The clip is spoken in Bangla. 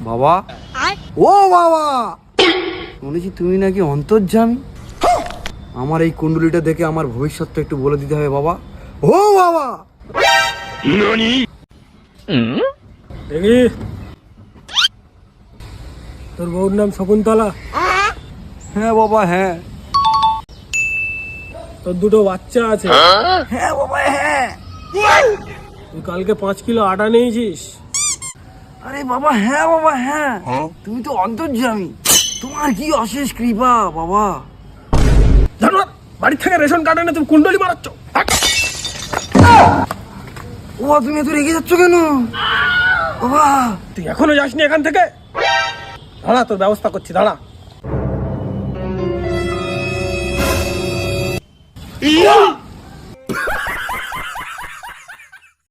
বাবা! ও বাবা! শুনেছি তুমি নাকি অন্তর্জামী আমার এই কুণ্ডলিটা দেখে আমার ভবিষ্যৎটা একটু বলে দিতে হবে বাবা। ও বাবা! দেখি তোর বউর নাম শকুন্তলা? হ্যাঁ বাবা হ্যাঁ। তোর দুটো বাচ্চা আছে। হ্যাঁ বাবা হ্যাঁ। তুই কালকে পাঁচ কিলো আটা নিয়েছিস? আরে বাবা হ্যাঁ বাবা হ্যাঁ। তুমি তো অন্তর্জামী তোমার কি অশেষ কৃপা বাবা? জানো বাড়ি থেকে রেশন কার্ড এনে তুমি কুণ্ডলি মারাচ্ছ। ও তুমি এত রেগে যাচ্ছ কেন? বাবা। তুই এখনও যাসনি এখান থেকে? দাঁড়া তোর ব্যবস্থা করছি দাঁড়া।